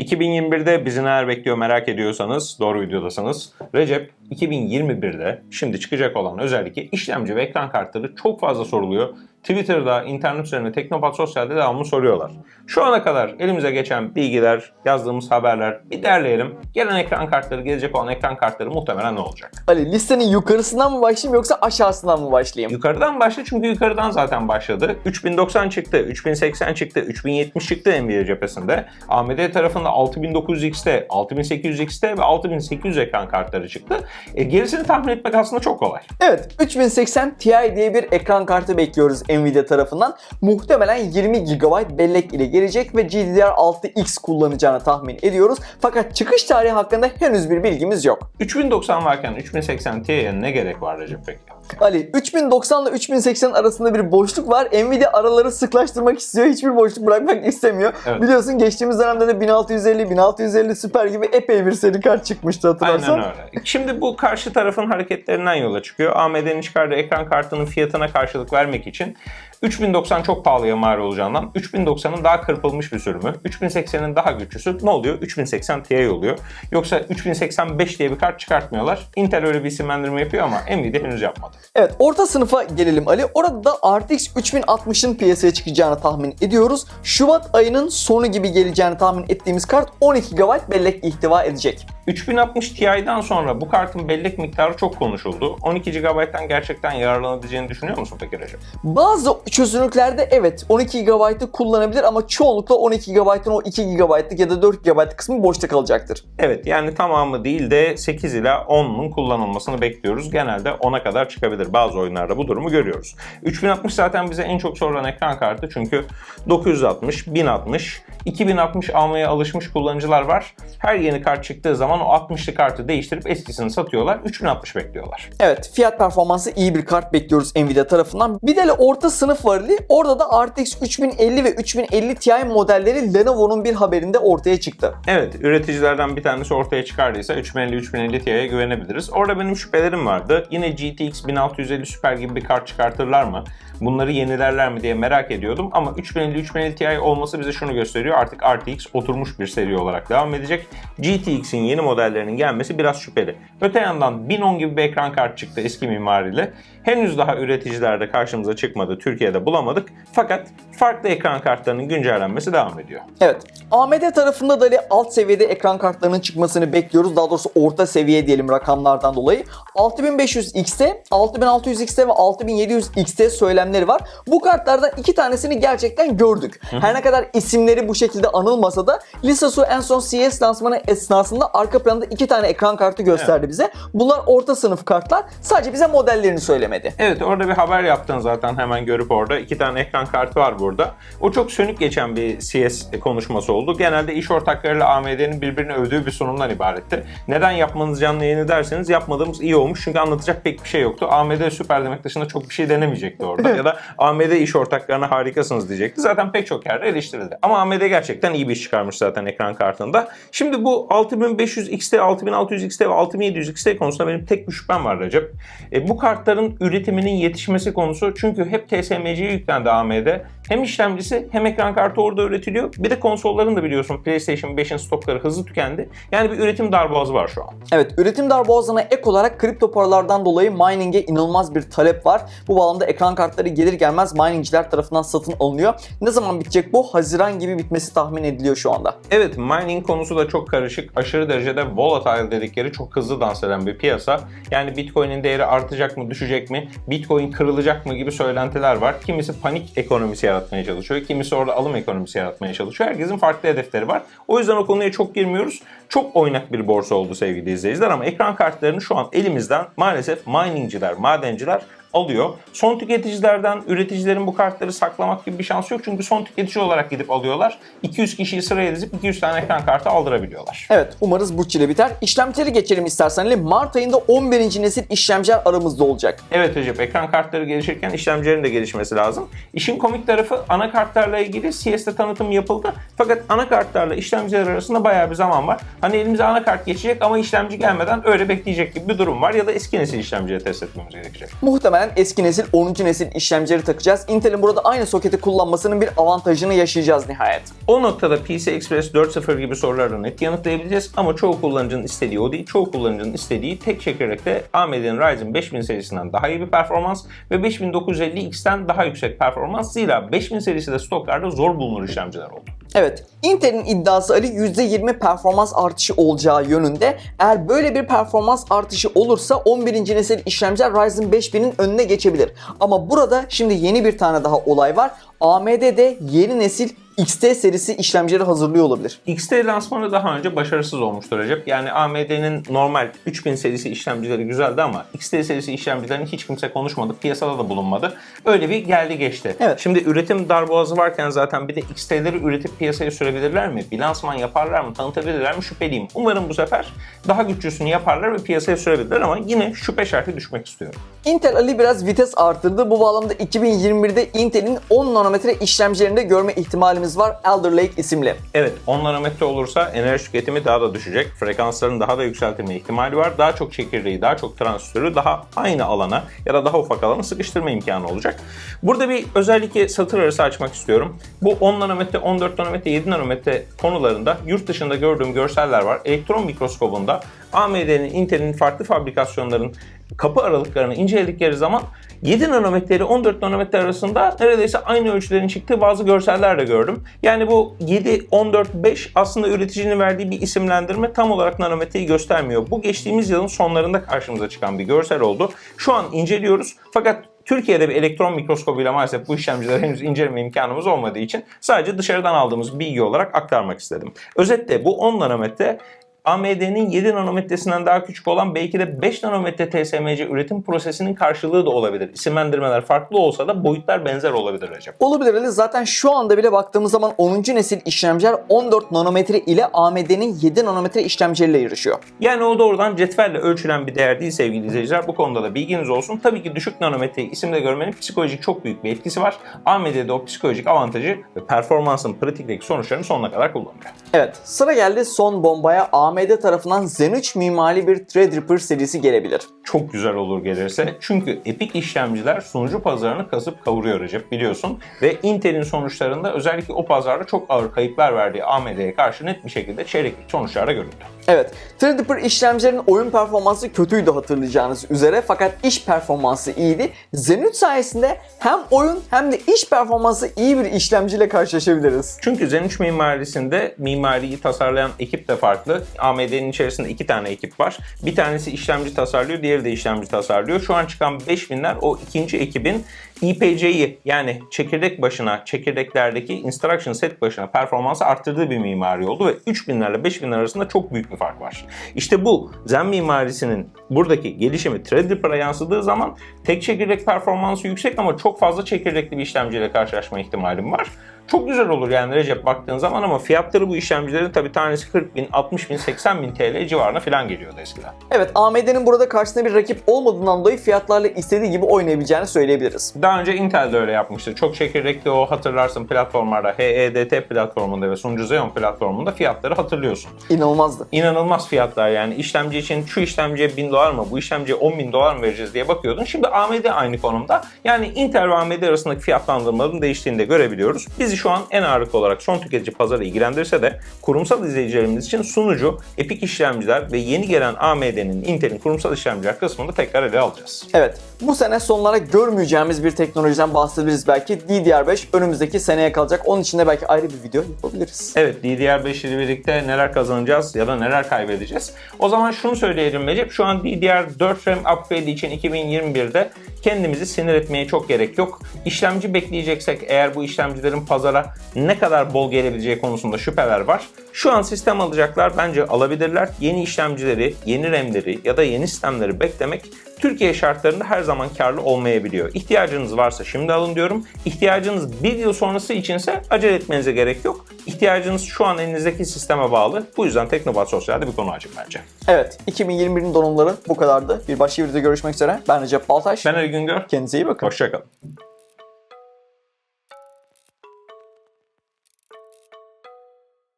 2021'de bizi neler bekliyor merak ediyorsanız doğru videodasınız. Recep 2021'de şimdi çıkacak olan özellikle işlemci ve ekran kartları çok fazla soruluyor. Twitter'da, internet üzerinde, Teknopat Sosyal'de devamlı soruyorlar. Şu ana kadar elimize geçen bilgiler, yazdığımız haberler bir derleyelim. Gelen ekran kartları, gelecek olan ekran kartları muhtemelen ne olacak? Ali listenin yukarısından mı başlayayım yoksa aşağısından mı başlayayım? Yukarıdan başla çünkü yukarıdan zaten başladı. 3090 çıktı, 3080 çıktı, 3070 çıktı Nvidia cephesinde. AMD tarafında 6900X'te, 6800X'te ve 6800 ekran kartları çıktı. E, gerisini tahmin etmek aslında çok kolay. Evet 3080 Ti diye bir ekran kartı bekliyoruz Nvidia tarafından. Muhtemelen 20 GB bellek ile gelecek ve GDDR6X kullanacağını tahmin ediyoruz. Fakat çıkış tarihi hakkında henüz bir bilgimiz yok. 3090 varken 3080 Ti'ye ne gerek var Recep peki? Ali 3090 ile 3080 arasında bir boşluk var. Nvidia araları sıklaştırmak istiyor. Hiçbir boşluk bırakmak istemiyor. Evet. Biliyorsun geçtiğimiz dönemde de 1650, 1650 Super gibi epey bir seri kart çıkmıştı hatırlarsan. Aynen öyle. Şimdi bu karşı tarafın hareketlerinden yola çıkıyor. AMD'nin çıkardığı ekran kartının fiyatına karşılık vermek için 3090 çok pahalıya mal olacağından 3090'ın daha kırpılmış bir sürümü, 3080'in daha güçlüsü ne oluyor? 3080 Ti oluyor. Yoksa 3085 diye bir kart çıkartmıyorlar. Intel öyle bir isimlendirme yapıyor ama Nvidia henüz yapmadı. Evet orta sınıfa gelelim Ali. Orada da RTX 3060'ın piyasaya çıkacağını tahmin ediyoruz. Şubat ayının sonu gibi geleceğini tahmin ettiğimiz kart 12 GB bellek ihtiva edecek. 3060 Ti'den sonra bu kartın bellek miktarı çok konuşuldu. 12 GB'dan gerçekten yararlanabileceğini düşünüyor musun peki Recep? Bazı çözünürlüklerde evet 12 GB'ı kullanabilir ama çoğunlukla 12 GB'ın o 2 GB'lık ya da 4 GB kısmı boşta kalacaktır. Evet yani tamamı değil de 8 ila 10'un kullanılmasını bekliyoruz. Genelde 10'a kadar çıkabilir. Bazı oyunlarda bu durumu görüyoruz. 3060 zaten bize en çok sorulan ekran kartı çünkü 960, 1060, 2060 almaya alışmış kullanıcılar var. Her yeni kart çıktığı zaman o 60'lı kartı değiştirip eskisini satıyorlar. 3060 bekliyorlar. Evet fiyat performansı iyi bir kart bekliyoruz Nvidia tarafından. Bir de orta sınıf var Ali. Orada da RTX 3050 ve 3050 Ti modelleri Lenovo'nun bir haberinde ortaya çıktı. Evet, üreticilerden bir tanesi ortaya çıkardıysa 3050-3050 Ti'ye güvenebiliriz. Orada benim şüphelerim vardı. Yine GTX 1650 Super gibi bir kart çıkartırlar mı? Bunları yenilerler mi diye merak ediyordum. Ama 3050-3050 Ti olması bize şunu gösteriyor. Artık RTX oturmuş bir seri olarak devam edecek. GTX'in yeni modellerinin gelmesi biraz şüpheli. Öte yandan 1010 gibi bir ekran kart çıktı eski mimariyle. Henüz daha üreticilerde karşımıza çıkmadı. Türkiye'de bulamadık. Fakat farklı ekran kartlarının güncellenmesi devam ediyor. Evet. AMD tarafında da alt seviyede ekran kartlarının çıkmasını bekliyoruz. Daha doğrusu orta seviye diyelim rakamlardan dolayı. 6500X'te, 6600X'te ve 6700X'te söylemleri var. Bu kartlardan iki tanesini gerçekten gördük. Her ne kadar isimleri bu şekilde anılmasa da Lisasu en son CS lansmanı esnasında arka planda iki tane ekran kartı gösterdi bize. Bunlar orta sınıf kartlar. Sadece bize modellerini söylemedi. Evet orada bir haber yaptın zaten hemen görüp orada. İki tane ekran kartı var burada. O çok sönük geçen bir CS konuşması oldu. Genelde iş ortaklarıyla AMD'nin birbirini övdüğü bir sunumdan ibaretti. Neden yapmanız canlı yayını derseniz yapmadığımız iyi olmuş. Çünkü anlatacak pek bir şey yoktu. AMD süper demek dışında çok bir şey denemeyecekti orada. ya da AMD iş ortaklarına harikasınız diyecekti. Zaten pek çok yerde eleştirildi. Ama AMD gerçekten iyi bir iş çıkarmış zaten ekran kartında. Şimdi bu 6500X'te, 6600X'te ve 6700X'te konusunda benim tek bir şüphem var Recep. E, bu kartların üretiminin yetişmesi konusu çünkü hep TSMC'ye yüklendi AMD. Hem işlemcisi hem ekran kartı orada üretiliyor. Bir de konsolların da biliyorsun PlayStation 5'in stokları hızlı tükendi. Yani bir üretim darboğazı var şu an. Evet, üretim darboğazına ek olarak kripto paralardan dolayı mining'e inanılmaz bir talep var. Bu bağlamda ekran kartları gelir gelmez miningciler tarafından satın alınıyor. Ne zaman bitecek bu? Haziran gibi bitmesi tahmin ediliyor şu anda. Evet mining konusu da çok karışık. Aşırı derecede volatile dedikleri çok hızlı dans eden bir piyasa. Yani Bitcoin'in değeri artacak mı düşecek mi? Bitcoin kırılacak mı gibi söylentiler var. Kimisi panik ekonomisi yaratmaya çalışıyor. Kimisi orada alım ekonomisi yaratmaya çalışıyor. Herkesin farklı hedefleri var. O yüzden o konuya çok girmiyoruz. Çok oynak bir borsa oldu sevgili izleyiciler ama ekran kartlarını şu an elimizden maalesef miningciler, madenciler alıyor. Son tüketicilerden üreticilerin bu kartları saklamak gibi bir şansı yok. Çünkü son tüketici olarak gidip alıyorlar. 200 kişiyi sıraya dizip 200 tane ekran kartı aldırabiliyorlar. Evet, umarız bu çile biter. İşlemcileri geçelim istersen. Ali. Mart ayında 11. nesil işlemciler aramızda olacak. Evet Recep, ekran kartları gelişirken işlemcilerin de gelişmesi lazım. İşin komik tarafı anakartlarla ilgili CS'de tanıtım yapıldı. Fakat anakartlarla işlemciler arasında bayağı bir zaman var. Hani elimize anakart geçecek ama işlemci gelmeden öyle bekleyecek gibi bir durum var. Ya da eski nesil işlemciye test etmemiz gerekecek. Muhtemelen muhtemelen eski nesil 10. nesil işlemcileri takacağız. Intel'in burada aynı soketi kullanmasının bir avantajını yaşayacağız nihayet. O noktada PCI Express 4.0 gibi sorulara net yanıtlayabileceğiz ama çoğu kullanıcının istediği o değil. Çoğu kullanıcının istediği tek çekirdekte AMD'nin Ryzen 5000 serisinden daha iyi bir performans ve 5950X'ten daha yüksek performans. Zira 5000 serisi de stoklarda zor bulunur işlemciler oldu. Evet, Intel'in iddiası Ali %20 performans artışı olacağı yönünde. Eğer böyle bir performans artışı olursa 11. nesil işlemciler Ryzen 5000'in önüne geçebilir. Ama burada şimdi yeni bir tane daha olay var. AMD de yeni nesil XT serisi işlemcileri hazırlıyor olabilir. XT lansmanı daha önce başarısız olmuştur Recep. Yani AMD'nin normal 3000 serisi işlemcileri güzeldi ama XT serisi işlemcilerini hiç kimse konuşmadı. Piyasada da bulunmadı. Öyle bir geldi geçti. Evet. Şimdi üretim darboğazı varken zaten bir de XT'leri üretip piyasaya sürebilirler mi? Bir lansman yaparlar mı? Tanıtabilirler mi? Şüpheliyim. Umarım bu sefer daha güçlüsünü yaparlar ve piyasaya sürebilirler ama yine şüphe şartı düşmek istiyorum. Intel Ali biraz vites artırdı. Bu bağlamda 2021'de Intel'in 10 nanometre işlemcilerinde görme ihtimalimiz var. Alder Lake isimli. Evet 10 nanometre olursa enerji tüketimi daha da düşecek. Frekansların daha da yükseltilme ihtimali var. Daha çok çekirdeği, daha çok transistörü daha aynı alana ya da daha ufak alana sıkıştırma imkanı olacak. Burada bir özellikle satır arası açmak istiyorum. Bu 10 nanometre, 14 nanometre, 7 nanometre konularında yurt dışında gördüğüm görseller var. Elektron mikroskobunda AMD'nin, Intel'in farklı fabrikasyonların kapı aralıklarını inceledikleri zaman 7 nanometre ile 14 nanometre arasında neredeyse aynı ölçülerin çıktığı bazı görseller de gördüm. Yani bu 7, 14, 5 aslında üreticinin verdiği bir isimlendirme tam olarak nanometreyi göstermiyor. Bu geçtiğimiz yılın sonlarında karşımıza çıkan bir görsel oldu. Şu an inceliyoruz fakat Türkiye'de bir elektron mikroskobuyla maalesef bu işlemcileri henüz inceleme imkanımız olmadığı için sadece dışarıdan aldığımız bilgi olarak aktarmak istedim. Özetle bu 10 nanometre AMD'nin 7 nanometresinden daha küçük olan belki de 5 nanometre TSMC üretim prosesinin karşılığı da olabilir. İsimlendirmeler farklı olsa da boyutlar benzer olabilir Recep. Olabilir Ali. Zaten şu anda bile baktığımız zaman 10. nesil işlemciler 14 nanometre ile AMD'nin 7 nanometre işlemcileriyle yarışıyor. Yani o doğrudan cetvelle ölçülen bir değer değil sevgili izleyiciler. Bu konuda da bilginiz olsun. Tabii ki düşük nanometreyi isimde görmenin psikolojik çok büyük bir etkisi var. AMD'de o psikolojik avantajı ve performansın pratikteki sonuçlarını sonuna kadar kullanıyor. Evet, sıra geldi son bombaya. AMD tarafından Zen 3 mimari bir Threadripper serisi gelebilir. Çok güzel olur gelirse. Çünkü epik işlemciler sunucu pazarını kasıp kavuruyor Recep biliyorsun. Ve Intel'in sonuçlarında özellikle o pazarda çok ağır kayıplar verdiği AMD'ye karşı net bir şekilde çeyreklik sonuçlar da görüldü. Evet, Threadripper işlemcilerin oyun performansı kötüydü hatırlayacağınız üzere fakat iş performansı iyiydi. Zen 3 sayesinde hem oyun hem de iş performansı iyi bir işlemciyle karşılaşabiliriz. Çünkü Zen 3 mimarisinde mimariyi tasarlayan ekip de farklı. AMD'nin içerisinde iki tane ekip var. Bir tanesi işlemci tasarlıyor, diğeri de işlemci tasarlıyor. Şu an çıkan 5000'ler o ikinci ekibin IPC'yi yani çekirdek başına, çekirdeklerdeki instruction set başına performansı arttırdığı bir mimari oldu ve 3000'lerle 5000'ler arasında çok büyük bir fark var. İşte bu Zen mimarisinin buradaki gelişimi Threadripper'a yansıdığı zaman tek çekirdek performansı yüksek ama çok fazla çekirdekli bir işlemciyle karşılaşma ihtimalim var. Çok güzel olur yani Recep baktığın zaman ama fiyatları bu işlemcilerin tabii tanesi 40 bin, 60 bin, 80 bin TL civarına falan geliyordu eskiden. Evet, AMD'nin burada karşısında bir rakip olmadığından dolayı fiyatlarla istediği gibi oynayabileceğini söyleyebiliriz. Daha önce Intel de öyle yapmıştı. Çok çekirdekli o hatırlarsın platformlarda HEDT platformunda ve sunucu Xeon platformunda fiyatları hatırlıyorsun. İnanılmazdı. İnanılmaz fiyatlar yani işlemci için şu işlemciye 1000 dolar mı bu işlemciye 10 bin dolar mı vereceğiz diye bakıyordun. Şimdi AMD aynı konumda. Yani Intel ve AMD arasındaki fiyatlandırmaların değiştiğini de görebiliyoruz. Bizi şu an en ağırlık olarak son tüketici pazarı ilgilendirse de kurumsal izleyicilerimiz için sunucu, epik işlemciler ve yeni gelen AMD'nin, Intel'in kurumsal işlemciler kısmını tekrar ele alacağız. Evet, bu sene sonlara görmeyeceğimiz bir teknolojiden bahsedebiliriz belki. DDR5 önümüzdeki seneye kalacak. Onun için de belki ayrı bir video yapabiliriz. Evet DDR5 ile birlikte neler kazanacağız ya da neler kaybedeceğiz. O zaman şunu söyleyelim Recep. Şu an DDR4 RAM upgrade için 2021'de kendimizi sinir etmeye çok gerek yok. İşlemci bekleyeceksek eğer bu işlemcilerin pazara ne kadar bol gelebileceği konusunda şüpheler var. Şu an sistem alacaklar bence alabilirler. Yeni işlemcileri, yeni RAM'leri ya da yeni sistemleri beklemek Türkiye şartlarında her zaman karlı olmayabiliyor. İhtiyacınız varsa şimdi alın diyorum. İhtiyacınız bir yıl sonrası içinse acele etmenize gerek yok. İhtiyacınız şu an elinizdeki sisteme bağlı. Bu yüzden Teknobat Sosyal'de bir konu açık bence. Evet, 2021'in donumları bu kadardı. Bir başka videoda görüşmek üzere. Ben Recep Baltaş. Ben Ali Güngör. Kendinize iyi bakın. Hoşçakalın.